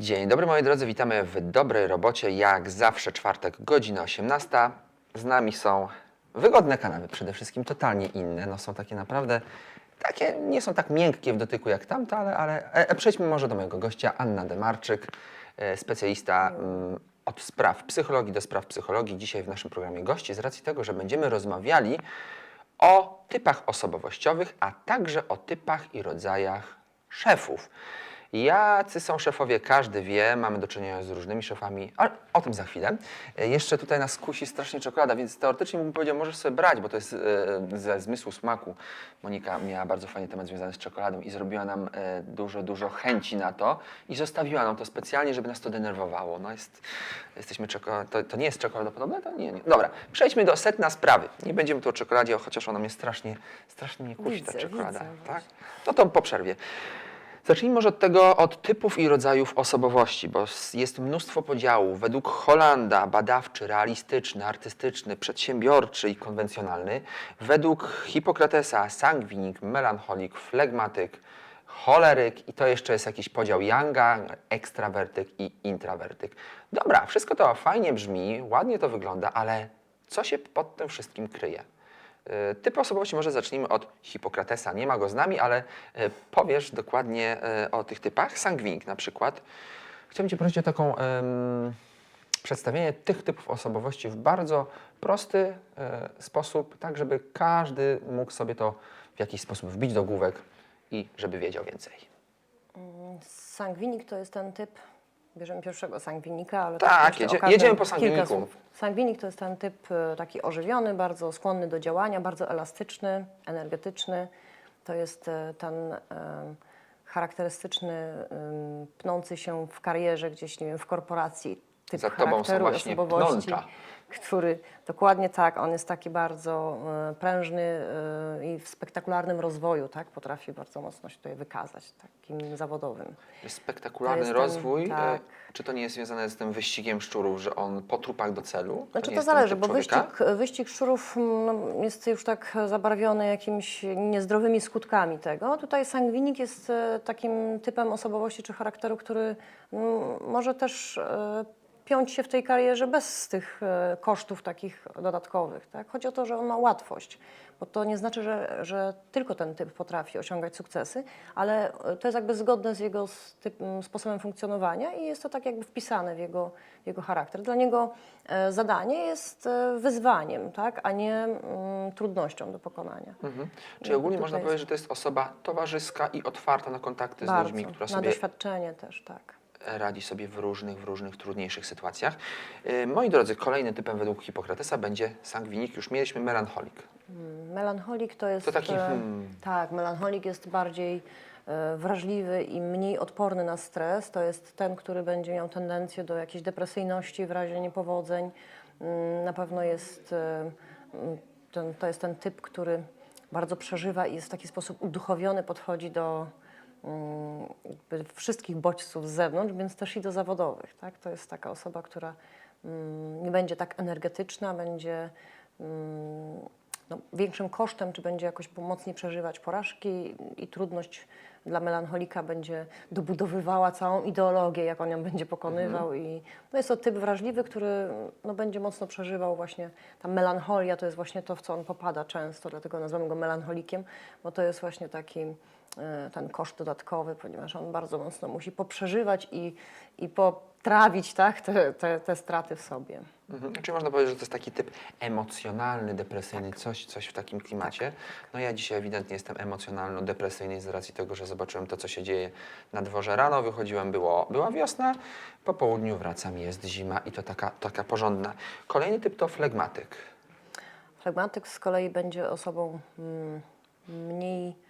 Dzień dobry moi drodzy, witamy w dobrej robocie. Jak zawsze czwartek, godzina 18. Z nami są wygodne kanały, przede wszystkim totalnie inne. No są takie naprawdę, takie nie są tak miękkie w dotyku jak tamte, ale, ale e, e, przejdźmy może do mojego gościa, Anna Demarczyk, e, specjalista mm, od spraw psychologii do spraw psychologii. Dzisiaj w naszym programie gości z racji tego, że będziemy rozmawiali o typach osobowościowych, a także o typach i rodzajach szefów. Jacy są szefowie, każdy wie, mamy do czynienia z różnymi szefami, ale o tym za chwilę. E, Jeszcze tutaj nas kusi strasznie czekolada, więc teoretycznie bym powiedział, możesz sobie brać, bo to jest e, ze zmysłu smaku. Monika miała bardzo fajny temat związany z czekoladą i zrobiła nam e, dużo, dużo chęci na to i zostawiła nam to specjalnie, żeby nas to denerwowało. No jest, jesteśmy czeko- to, to nie jest czekoladopodobne? To nie, nie. Dobra, przejdźmy do sedna sprawy. Nie będziemy tu o czekoladzie, chociaż ona mnie strasznie, strasznie mnie kusi, ta Widzę, czekolada. widzę tak? No to po przerwie. Zacznijmy może od tego, od typów i rodzajów osobowości, bo jest mnóstwo podziałów. Według Holanda badawczy, realistyczny, artystyczny, przedsiębiorczy i konwencjonalny. Według Hipokratesa sangwinik, melancholik, flegmatyk, choleryk i to jeszcze jest jakiś podział Younga, ekstrawertyk i intrawertyk. Dobra, wszystko to fajnie brzmi, ładnie to wygląda, ale co się pod tym wszystkim kryje? E, Typy osobowości może zacznijmy od Hipokratesa. Nie ma go z nami, ale e, powiesz dokładnie e, o tych typach. Sangwinik na przykład. Chciałbym Cię prosić o taką em, przedstawienie tych typów osobowości w bardzo prosty sposób, tak żeby każdy mógł sobie to w jakiś sposób wbić do główek i żeby wiedział więcej. Sangwinik to jest ten typ, bierzemy pierwszego sangwinika, ale Tak, jeszcze jedzie- jedziemy po sangwiniku. Sangwinik to jest ten typ e, taki ożywiony, bardzo skłonny do działania, bardzo elastyczny, energetyczny. To jest e, ten e, charakterystyczny, pnący się w karierze gdzieś, nie wiem, w korporacji typ Za tobą są właśnie osobowości, pnącza. Który dokładnie tak, on jest taki bardzo e, prężny e, i w spektakularnym rozwoju, tak, potrafi bardzo mocno się tutaj wykazać, takim zawodowym. Spektakularny To ten- rozwój. tak. E, Czy to nie jest związane z tym wyścigiem szczurów, że on po trupach do celu? Znaczy to ten zależy, bo wyścig, wyścig szczurów no, jest już tak zabarwiony jakimiś niezdrowymi skutkami tego. Tutaj sangwinik jest takim typem osobowości czy charakteru, który mm, może też piąć się w tej karierze bez tych e, kosztów takich dodatkowych. Tak? Chodzi o to, że on ma łatwość, bo to nie znaczy, że, że tylko ten typ potrafi osiągać sukcesy, ale e, to jest jakby zgodne z jego typ, sposobem funkcjonowania i jest to tak jakby wpisane w jego, w jego charakter. Dla niego e, zadanie jest wyzwaniem, tak? a nie mm, trudnością do pokonania. Mhm. Czyli ogólnie można jest- powiedzieć, że to jest osoba towarzyska i otwarta na kontakty z Bardzo, ludźmi, która na sobie doświadczenie też, tak. Radzi sobie w różnych, w różnych trudniejszych sytuacjach. Yy, Moi drodzy, kolejnym typem według Hipokratesa będzie sangwinik. Już mieliśmy melancholik. Mm, Melancholik to jest. To taki, e, hmm. Tak, melancholik jest bardziej e, wrażliwy i mniej odporny na stres. To jest ten, który będzie miał tendencję do jakiejś depresyjności w razie niepowodzeń. Mm, Na pewno jest. e, Ten, to jest ten typ, który bardzo przeżywa i jest w taki sposób uduchowiony, podchodzi do wszystkich bodźców z zewnątrz, więc też i do zawodowych. Tak? To jest taka osoba, która mm, nie będzie tak energetyczna, będzie mm, no, większym kosztem, czy będzie jakoś mocniej przeżywać porażki i trudność dla melancholika będzie dobudowywała całą ideologię, jak on ją będzie pokonywał i no jest to typ wrażliwy, który no, będzie mocno przeżywał właśnie, ta melancholia to jest właśnie to, w co on popada często, dlatego nazywamy go melancholikiem, bo to jest właśnie taki ten koszt dodatkowy, ponieważ on bardzo mocno musi poprzeżywać i, i potrawić tak, te, te, te straty w sobie. Mhm. Czyli można powiedzieć, że to jest taki typ emocjonalny, depresyjny, coś, coś w takim klimacie. No ja dzisiaj ewidentnie jestem emocjonalno-depresyjny z racji tego, że zobaczyłem to, co się dzieje na dworze rano. Wychodziłem, było, była wiosna, po południu wracam, jest zima i to taka, taka porządna. Kolejny typ to flegmatyk. Flegmatyk z kolei będzie osobą mm, mniej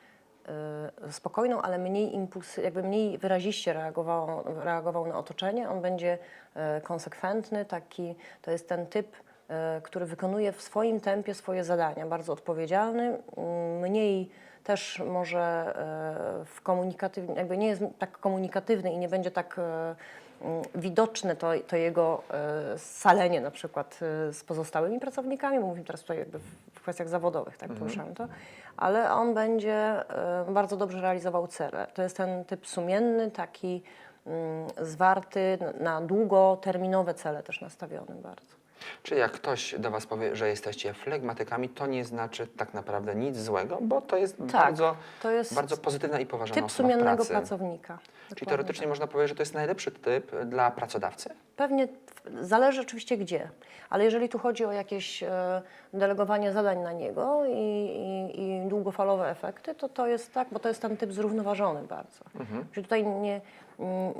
spokojną, ale mniej impulsy, jakby mniej wyraziście reagował, reagował na otoczenie. On będzie y, konsekwentny, taki, to jest ten typ, y, który wykonuje w swoim tempie swoje zadania, bardzo odpowiedzialny, mniej też może y, w komunikatywny, jakby nie jest tak komunikatywny i nie będzie tak mm, widoczne to, to jego e, scalenie na przykład e, z pozostałymi pracownikami, mówimy teraz tutaj jakby w, kwestiach zawodowych, tak poruszamy to, ale on będzie e, bardzo dobrze realizował cele. To jest ten typ sumienny, taki mm, zwarty, na długoterminowe cele też nastawiony bardzo. Czy jak ktoś do Was powie, że jesteście flegmatykami, to nie znaczy tak naprawdę nic złego, bo to jest bardzo, to jest bardzo pozytywna i poważna Typ osoba sumiennego pracy. pracownika. Czyli Dokładnie teoretycznie tak. można powiedzieć, że to jest najlepszy typ dla pracodawcy? Pewnie zależy oczywiście gdzie, ale jeżeli tu chodzi o jakieś e, delegowanie zadań na niego i, i, i długofalowe efekty, to to jest tak, bo to jest ten typ zrównoważony bardzo. Czyli tutaj nie,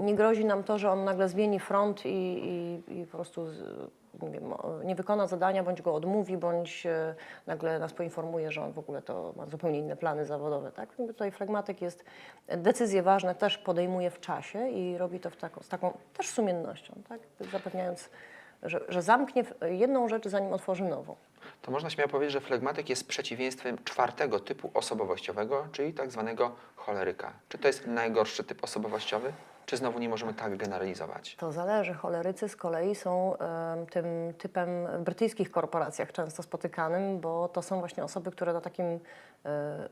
nie grozi nam to, że on nagle zmieni front i, i, i po prostu z, nie, wykona zadania, bądź go odmówi, bądź e, nagle nas poinformuje, że on w ogóle to ma zupełnie inne plany zawodowe. Tak? Jakby Tutaj flegmatyk jest, decyzje ważne też podejmuje w czasie i robi to taką, z taką też sumiennością, tak? zapewniając, że, że zamknie jedną rzecz, zanim otworzy nową. To można śmiało powiedzieć, że flegmatyk jest przeciwieństwem czwartego typu osobowościowego, czyli tak zwanego choleryka. Czy to jest najgorszy typ osobowościowy? Czy znowu nie możemy tak generalizować? To zależy. Cholerycy z kolei są tym typem w brytyjskich korporacjach często spotykanym, bo to są właśnie osoby, które na takim e,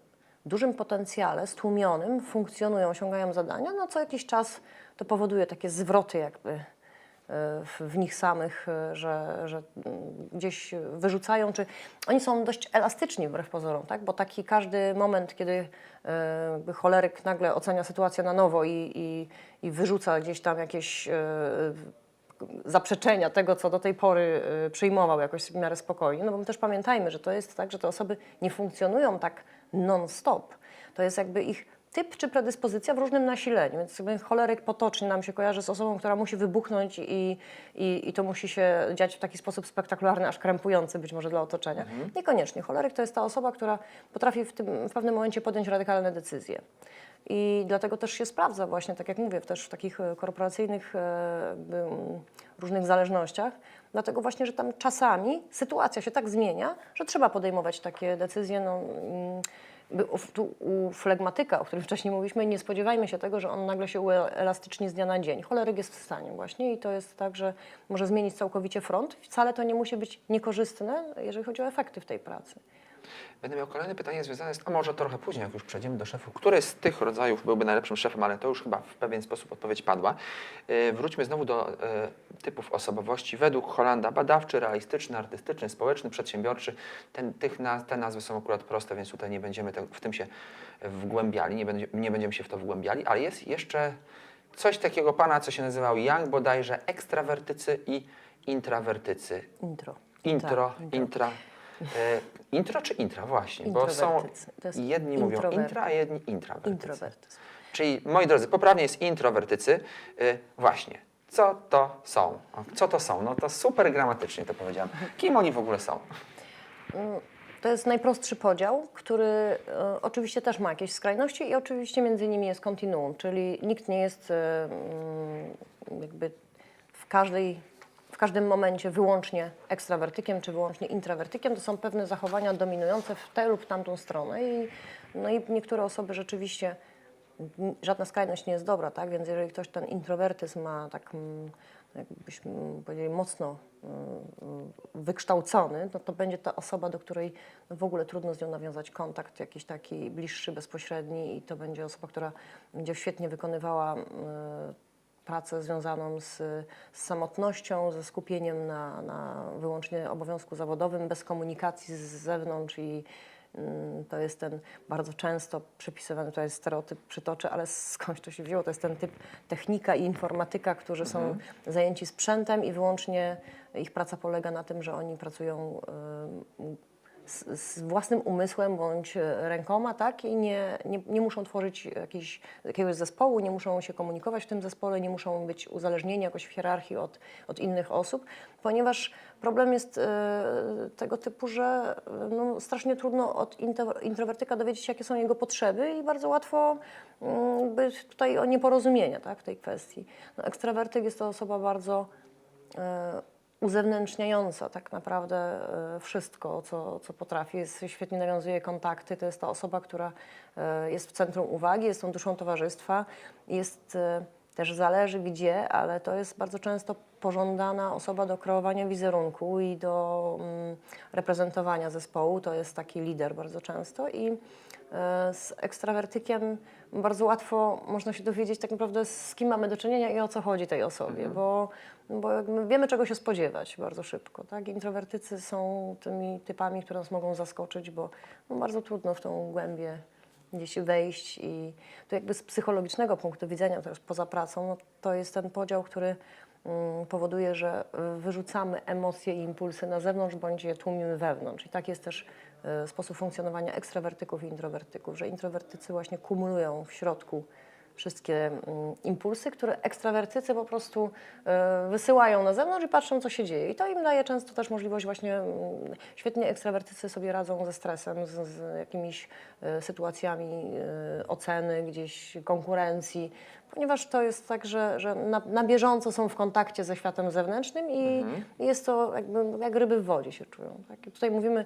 dużym potencjale, stłumionym, funkcjonują, osiągają zadania. No co jakiś czas to powoduje takie zwroty jakby w, nich samych, e, że, że mm, gdzieś wyrzucają, czy oni są dość elastyczni wbrew pozorom, tak? bo taki każdy moment, kiedy e, choleryk nagle ocenia sytuację na nowo i, i, i wyrzuca gdzieś tam jakieś e, zaprzeczenia tego, co do tej pory przyjmował jakoś w miarę spokojnie, no bo my też pamiętajmy, że to jest tak, że te osoby nie funkcjonują tak non-stop. To jest jakby ich typ czy predyspozycja w różnym nasileniu, więc choleryk potocznie nam się kojarzy z osobą, która musi wybuchnąć i, i, i to musi się dziać w taki sposób spektakularny, aż krępujący być może dla otoczenia. Niekoniecznie. Choleryk to jest ta osoba, która potrafi w, tym, w pewnym momencie podjąć radykalne decyzje. I dlatego też się sprawdza właśnie, tak jak mówię, też w takich e, korporacyjnych e, jakby, różnych zależnościach, dlatego właśnie, że tam czasami sytuacja się tak zmienia, że trzeba podejmować takie decyzje. No, mm, tu, u flegmatyka, o którym wcześniej mówiliśmy, nie spodziewajmy się tego, że on nagle się uelastyczni z dnia na dzień. Choleryk jest w stanie właśnie i to jest tak, że może zmienić całkowicie front. Wcale to nie musi być niekorzystne, jeżeli chodzi o efekty w tej pracy. Będę miał kolejne pytanie związane z, a może trochę później, jak już przejdziemy do szefów. Który z tych rodzajów byłby najlepszym szefem, ale to już chyba w pewien sposób odpowiedź padła. Yy, wróćmy znowu do yy, typów osobowości. Według Holanda badawczy, realistyczny, artystyczny, społeczny, przedsiębiorczy. Ten, tych naz, te nazwy są akurat proste, więc tutaj nie będziemy te, w tym się wgłębiali, nie, będzie, nie będziemy się w to wgłębiali, ale jest jeszcze coś takiego pana, co się nazywał Young bodajże, ekstrawertycy i intrawertycy. Intro. Intro, Tak, intra. E, intro czy intra? Właśnie, bo są Introwertycy. Jedni mówią intra, a jedni intrawertycy. Introwertyzm. Czyli, moi drodzy, poprawnie jest introwertycy. E, właśnie, co to są? Co to są? No to super gramatycznie to powiedziałem. Kim oni w ogóle są? To jest najprostszy podział, który e, oczywiście też ma jakieś skrajności i oczywiście między nimi jest kontinuum, czyli nikt nie jest e, mm, jakby w każdej w każdym momencie wyłącznie ekstrawertykiem czy wyłącznie intrawertykiem. To są pewne zachowania dominujące w tę lub tamtą stronę i, no i niektóre osoby rzeczywiście żadna skrajność nie jest dobra, tak? Więc jeżeli ktoś ten introwertyzm ma tak, mm, jakbyśmy powiedzieli, mocno mm, wykształcony, no to będzie ta osoba, do której w ogóle trudno z nią nawiązać kontakt jakiś taki bliższy, bezpośredni i to będzie osoba, która będzie świetnie wykonywała mm, pracę związaną z, z samotnością, ze skupieniem na, na wyłącznie obowiązku zawodowym, bez komunikacji z zewnątrz i mm, to jest ten bardzo często przypisywany, to jest stereotyp przytoczę, ale skądś to się wzięło, to jest ten typ technika i informatyka, którzy są zajęci sprzętem i wyłącznie ich praca polega na tym, że oni pracują ym, z, z własnym umysłem bądź e, rękoma, tak? I nie, nie, nie muszą tworzyć jakiejś, jakiegoś zespołu, nie muszą się komunikować w tym zespole, nie muszą być uzależnieni jakoś w hierarchii od, od innych osób, ponieważ problem jest e, tego typu, że e, no, strasznie trudno od intro, introwertyka dowiedzieć się, jakie są jego potrzeby i bardzo łatwo mm, być tutaj o nieporozumienia tak, w tej kwestii. No, ekstrawertyk jest to osoba bardzo e, uzewnętrzniająca tak naprawdę e, wszystko, co, co potrafi. Jest, świetnie nawiązuje kontakty. To jest ta osoba, która e, jest w centrum uwagi, jest tą duszą towarzystwa. Jest e, też zależy gdzie, ale to jest bardzo często pożądana osoba do kreowania wizerunku i do mm, reprezentowania zespołu. To jest taki lider bardzo często i Z ekstrawertykiem bardzo łatwo można się dowiedzieć tak naprawdę z kim mamy do czynienia i o co chodzi tej osobie, bo, bo jakby wiemy czego się spodziewać bardzo szybko. Tak? Introwertycy są tymi typami, które nas mogą zaskoczyć, bo no, bardzo trudno w tą głębię gdzieś wejść i to jakby z psychologicznego punktu widzenia, już poza pracą, no, to jest ten podział, który mm, powoduje, że y, wyrzucamy emocje i impulsy na zewnątrz, bądź je tłumimy wewnątrz. I tak jest też sposób funkcjonowania ekstrawertyków i introwertyków, że introwertycy właśnie kumulują w środku wszystkie mm, impulsy, które ekstrawertycy po prostu y, wysyłają na zewnątrz i patrzą, co się dzieje. I to im daje często też możliwość właśnie, mm, świetnie ekstrawertycy sobie radzą ze stresem, z, z jakimiś y, sytuacjami oceny, gdzieś konkurencji, ponieważ to jest tak, że, że na, na bieżąco są w kontakcie ze światem zewnętrznym i i jest to jakby jak ryby w wodzie się czują. Tak? I tutaj mówimy,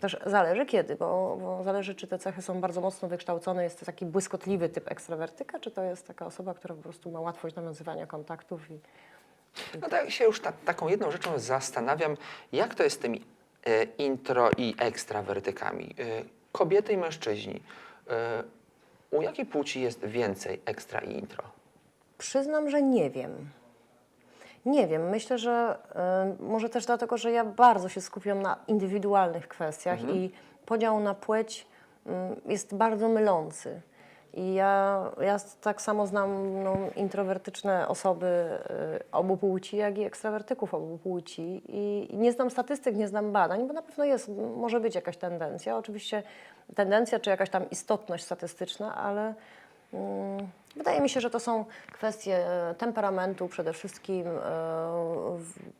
też zależy kiedy, bo, bo zależy, czy te cechy są bardzo mocno wykształcone, jest to taki błyskotliwy typ ekstrawertyka, czy to jest taka osoba, która po prostu ma łatwość nawiązywania kontaktów i No tak się już ta, taką jedną rzeczą zastanawiam, jak to jest z tymi e, intro i ekstrawertykami. E, kobiety i mężczyźni. E, u jakiej płci jest więcej ekstra i intro? Przyznam, że nie wiem. Nie wiem, myślę, że y, może też dlatego, że ja bardzo się skupiam na indywidualnych kwestiach i podział na płeć y, jest bardzo mylący. I ja, ja tak samo znam no, introwertyczne osoby y, obu płci, jak i ekstrawertyków obu płci. I, I nie znam statystyk, nie znam badań, bo na pewno jest, może być jakaś tendencja. Oczywiście tendencja czy jakaś tam istotność statystyczna, ale Wydaje mi się, że to są kwestie e, temperamentu przede wszystkim, e,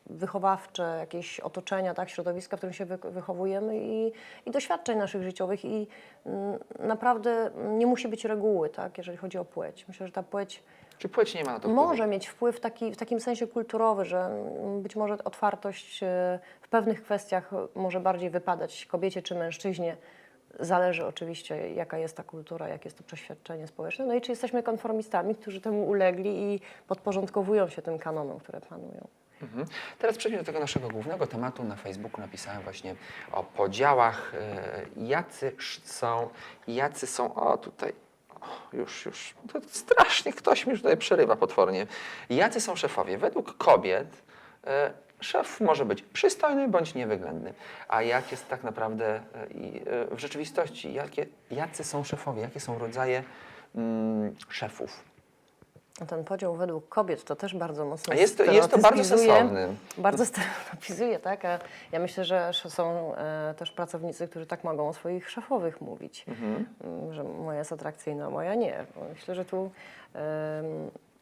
wychowawcze, jakieś otoczenia, tak, środowiska, w którym się wy- wychowujemy i, i doświadczeń naszych życiowych i mm, naprawdę nie musi być reguły, tak, jeżeli chodzi o płeć. Myślę, że ta płeć Czy płeć nie ma na to wpływu? może mieć wpływ taki, w takim sensie kulturowy, że mm, być może otwartość e, w pewnych kwestiach może bardziej wypadać kobiecie czy mężczyźnie. Zależy oczywiście, jaka jest ta kultura, jakie jest to przeświadczenie społeczne. No i czy jesteśmy konformistami, którzy temu ulegli i podporządkowują się tym kanonom, które panują. Mhm. Teraz przejdźmy do tego naszego głównego tematu. Na Facebooku napisałem właśnie o podziałach, e, jacy są, jacy są, o tutaj, już, już, to strasznie ktoś mi tutaj przerywa potwornie. Jacy są szefowie? Według kobiet e, szef może być przystojny bądź niewyględny. A jak jest tak naprawdę e, e, w rzeczywistości? Jakie, jacy są szefowie? Jakie są rodzaje mm, szefów? No Ten podział według kobiet to też bardzo mocno A jest to- jest to bardzo sensowny. Bardzo stereotypizuje, tak? A ja myślę, że są e, też pracownicy, którzy tak mogą o swoich szefowych mówić, Mhm. Mm, że moja jest atrakcyjna, moja nie. Myślę, że tu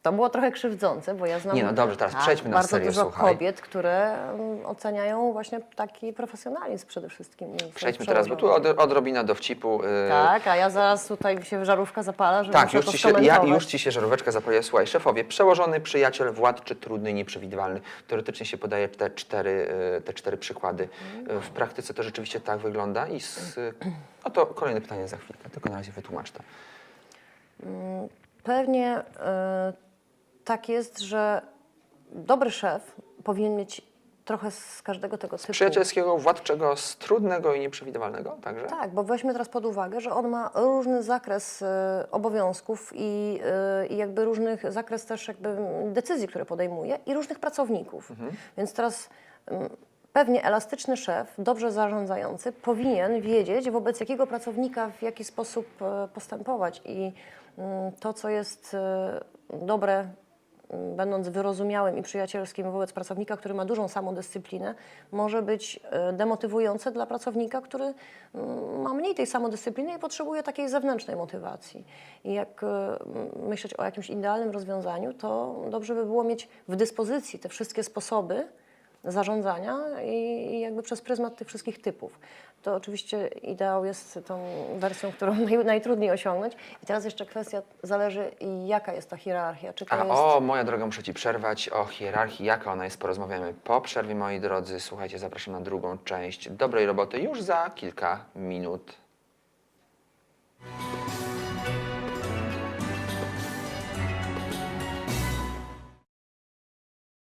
to było trochę krzywdzące, bo ja znam Nie, no dobrze, teraz tak, przejdźmy na bardzo serio, dużo słuchaj. kobiet, które mm, oceniają właśnie taki profesjonalizm przede wszystkim. Przejdźmy teraz, bo tu od, odrobina dowcipu. e, Tak, a ja zaraz tutaj się żarówka zapala, żeby Tak, już ci, się, ja, już ci się żaróweczka zapaliła. Słuchaj, szefowie, przełożony, przyjaciel, władczy, trudny, nieprzewidywalny. Teoretycznie się podaje te cztery, e, te cztery przykłady. E, W praktyce to rzeczywiście tak wygląda i z, no to kolejne pytanie za chwilkę, tylko na razie wytłumacz to. Pewnie e, tak jest, że dobry szef powinien mieć trochę z każdego tego typu. Przyjacielskiego, władczego, z trudnego i nieprzewidywalnego także? Tak, bo weźmy teraz pod uwagę, że on ma różny zakres e, obowiązków i, i jakby różnych zakres też jakby decyzji, które podejmuje i różnych pracowników. Więc teraz mm, pewnie elastyczny szef, dobrze zarządzający powinien wiedzieć wobec jakiego pracownika w jaki sposób e, postępować i mm, to, co jest e, dobre będąc wyrozumiałym i przyjacielskim wobec pracownika, który ma dużą samodyscyplinę, może być e, demotywujące dla pracownika, który mm, ma mniej tej samodyscypliny i potrzebuje takiej zewnętrznej motywacji. I jak e, myśleć o jakimś idealnym rozwiązaniu, to dobrze by było mieć w dyspozycji te wszystkie sposoby zarządzania i, jakby przez pryzmat tych wszystkich typów. To oczywiście ideał jest tą wersją, którą naj, najtrudniej osiągnąć. I teraz jeszcze kwestia zależy, jaka jest ta hierarchia. Czy to A jest... o, moja droga, muszę Ci przerwać o hierarchii, jaka ona jest, porozmawiamy po przerwie, moi drodzy. Słuchajcie, zapraszam na drugą część dobrej roboty już za kilka minut.